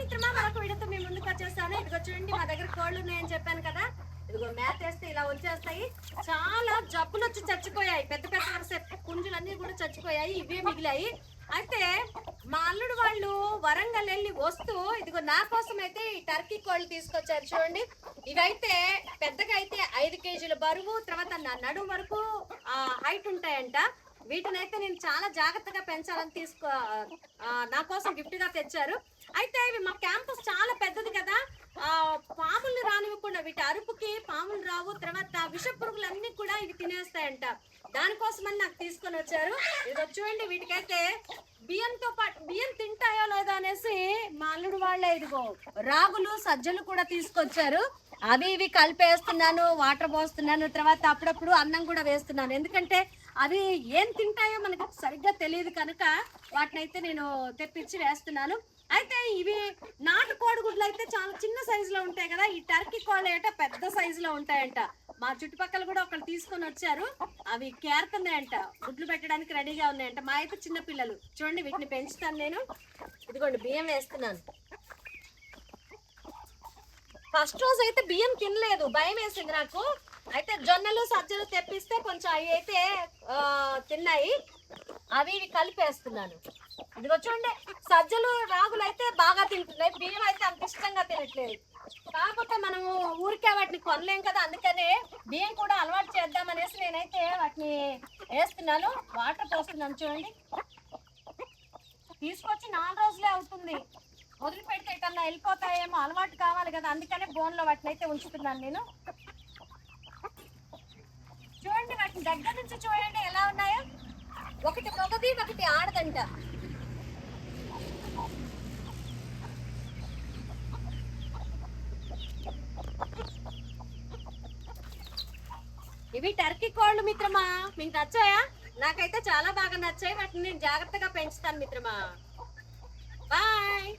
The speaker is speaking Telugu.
మిత్రమా మరొక వీడియోతో మేము ముందుకు వచ్చేస్తాను ఇదిగో చూడండి మా దగ్గర కోళ్ళు ఉన్నాయని చెప్పాను కదా. ఇదిగో మేత వేస్తే ఇలా వచ్చేస్తాయి. చాలా జబ్బులు వచ్చి చచ్చిపోయాయి. పెద్ద పెద్ద కుంజులన్నీ పుంజులన్నీ కూడా చచ్చిపోయాయి. ఇవే మిగిలాయి. అయితే మా అల్లుడు వాళ్ళు వరంగల్ వెళ్ళి వస్తూ ఇదిగో నా కోసం అయితే ఈ టర్కీ కోళ్ళు తీసుకొచ్చారు చూడండి. ఇవైతే పెద్దగా అయితే ఐదు కేజీల బరువు తర్వాత నా నడుము వరకు హైట్ ఉంటాయంట. వీటినైతే నేను చాలా జాగ్రత్తగా పెంచాలని తీసుకో నా కోసం గిఫ్ట్గా తెచ్చారు. అయితే మా క్యాంపస్ చాలా పెద్దది కదా. ఆ పాములు రానివ్వకుండా వీటి అరుపుకి పాములు రావు తర్వాత విష పురుగులన్నీ కూడా ఇవి తినేస్తాయంట. దానికోసమని నాకు తీసుకొని వచ్చారు. ఇది చూడండి వీటికైతే బియ్యంతో పాటు బియ్యం తింటాయో లేదో అనేసి మా అల్లుడు వాళ్ళే ఇదిగో రాగులు సజ్జలు కూడా తీసుకొచ్చారు. అవి ఇవి కలిపేస్తున్నాను వాటర్ పోస్తున్నాను తర్వాత అప్పుడప్పుడు అన్నం కూడా వేస్తున్నాను. ఎందుకంటే అవి ఏం తింటాయో మనకు సరిగ్గా తెలియదు కనుక వాటిని అయితే నేను తెప్పించి వేస్తున్నాను. అయితే ఇవి నాటు కోడిగుడ్లు అయితే చాలా చిన్న సైజులో ఉంటాయి కదా ఈ టర్కీ కోళ్ళు ఏట పెద్ద సైజులో ఉంటాయంట. మా చుట్టుపక్కల కూడా ఒకళ్ళు తీసుకొని వచ్చారు. అవి కేరుతున్నాయంట గుడ్లు పెట్టడానికి రెడీగా ఉన్నాయంట. మా అయితే చిన్న పిల్లలు. చూడండి వీటిని పెంచుతాను నేను. ఇదిగోండి బియ్యం వేస్తున్నాను. ఫస్ట్ రోజు అయితే బియ్యం తినలేదు. భయం వేసింది నాకు. అయితే జొన్నలు సజ్జలు తెప్పిస్తే కొంచెం అవి అయితే తిన్నాయి. అవి ఇవి కలిపేస్తున్నాను. ఇదిగో చూడండి సజ్జలు రాగులు అయితే బాగా తింటున్నాయి. బియ్యం అయితే అంత ఇష్టంగా తినట్లేదు. కాకపోతే మనము ఊరికే వాటిని కొనలేం కదా అందుకనే బియ్యం కూడా అలవాటు చేద్దామనేసి నేనైతే వాటిని వేస్తున్నాను. వాటర్ పోస్తున్నాను చూడండి. తీసుకొచ్చి నాలుగు రోజులే అవుతుంది. వదిలిపెడితే కన్నా వెళ్ళిపోతాయేమో అలవాటు కావాలి కదా అందుకనే బోన్లో వాటిని అయితే ఉంచుతున్నాను నేను చూడండి వాటిని చూడండి ఎలా ఉన్నాయో. ఒకటి మగది ఒకటి ఆడదంట. ఇవి టర్కీ కోళ్ళు మిత్రమా? మీకు నచ్చాయా? నాకైతే చాలా బాగా నచ్చాయి. వాటిని నేను జాగ్రత్తగా పెంచుతాను మిత్రమా. బాయ్.